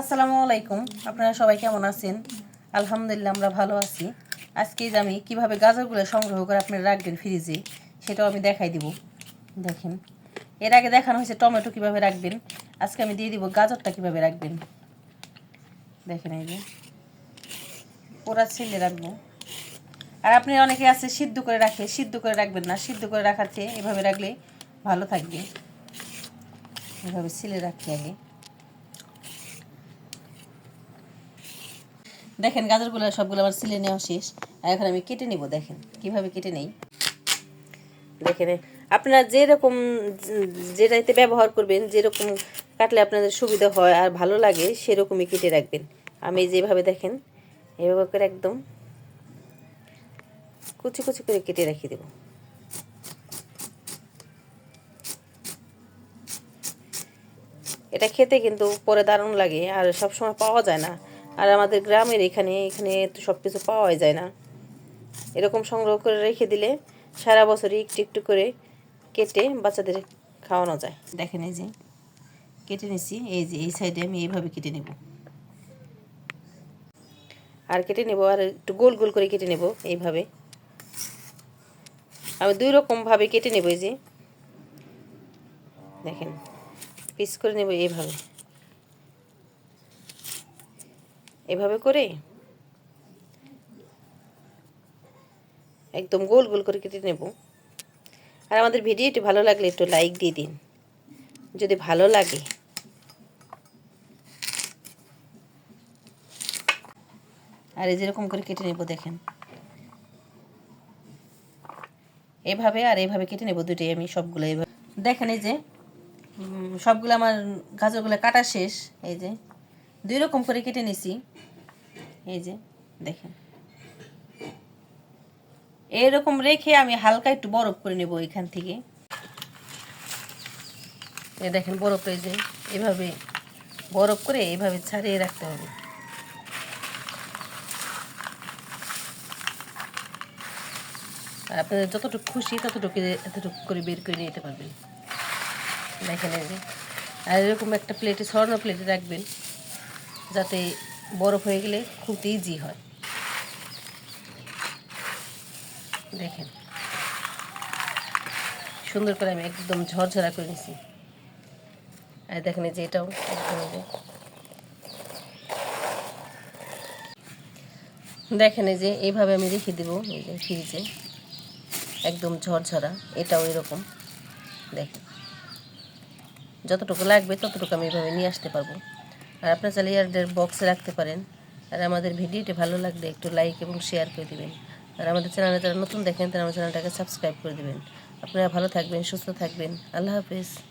আসসালামু আলাইকুম। আপনারা সবাই কেমন আছেন? আলহামদুলিল্লাহ, আমরা ভালো আছি। আজকে আমি কীভাবে গাজরগুলো সংগ্রহ করে আপনারা রাখবেন ফ্রিজে সেটাও আমি দেখাই দিব। দেখেন, এর আগে দেখানো হয়েছে টমেটো কীভাবে রাখবেন। আজকে আমি দিয়ে দিব গাজরটা কীভাবে রাখবেন। দেখেন এই যে পোড়া ছেলে রাখব। আর আপনি অনেকে আছে সিদ্ধ করে রাখে, সিদ্ধ করে রাখবেন না। সিদ্ধ করে রাখার চেয়ে এভাবে রাখলে ভালো থাকবে। এভাবে ছিলে রাখি আগে। দেখেন গাজরগুলো সবগুলো আমার সিলে নেওয়া শেষ। আর এখন আমি কেটে নিব, দেখেন। কীভাবে কেটে নেই। দেখেন আপনারা যেরকম যেটাতে ব্যবহার করবেন, যেরকম কাটলে আপনাদের সুবিধা হয় আর ভালো লাগে, সেরকমই কেটে রাখবেন। আমি যেভাবে দেখেন, এভাবে করে একদম কুচি কুচি করে কেটে রেখে দেব। এটা খেতে কিন্তু পরে দারুণ লাগে আর সব সময় পাওয়া যায় না। আর আমাদের গ্রামের এখানে এখানে তো সব কিছু পাওয়াই যায় না। এরকম সংগ্রহ করে রেখে দিলে সারা বছরই একটু একটু করে কেটে বাচ্চাদের খাওয়ানো যায়। দেখেন এই যে, কেটে নিছি, এই যে, এই সাইডে আমি এইভাবে কেটে নেব। আর কেটে নেব, আর একটু গোল গোল করে কেটে নেব এইভাবে। আমি দুই রকমভাবে কেটে নেব এই যে। দেখেন, পিস করে নেব এইভাবে। এভাবে করে? একদম গোল গোল করে কেটে নেব। আর আমাদের ভিডিওটি ভালো লাগলে একটু লাইক দিয়ে দিন। যদি ভালো লাগে। আর এই যেরকম করে কেটে নেব দেখেন। এভাবে আর এইভাবে কেটে নেব দুটোই আমি সবগুলো এইভাবে দেখেন এই যে সবগুলো আমার গাজরগুলো কাটা শেষ। এই যে দুই রকম করে কেটে নিছি। এই যে, দেখেন। এরকম রেখে আমি হালকা একটু বরফ করে নেব এখান থেকে। এ দেখেন বরফ এই যে, এভাবে বরফ করে এভাবে ছাড়িয়ে রাখতে হবে। আর আপনাদের যতটুকু খুশি ততটুকু, এতটুকু করে বের করে নিতে পারবেন। দেখেন এই যে, আর এরকম একটা প্লেটে স্বর্ণ প্লেটে রাখবেন। যাতে বরফ হয়ে গেলে খুব ইজি হয়। দেখেন। সুন্দর করে আমি একদম ঝরঝরা করে নিছি। আর দেখেন যে এটাও। দেখেন এই যে এইভাবে আমি রেখে দেবো এই যে ফ্রিজে। একদম ঝরঝরা, এটাও এরকম। দেখেন। যতটুকু লাগবে ততটুকু আমি এভাবে নিয়ে আসতে পারব। আর আপনার চাইলে ইয়ারদের বক্সে রাখতে পারেন। আর আমাদের ভিডিওটি ভালো লাগলে একটু লাইক এবং শেয়ার করে দিবেন। আর আমাদের চ্যানেলে যারা নতুন দেখেন, তারা আমার চ্যানেলটাকে সাবস্ক্রাইব করে দিবেন। আপনারা ভালো থাকবেন, সুস্থ থাকবেন। আল্লাহ হাফিজ।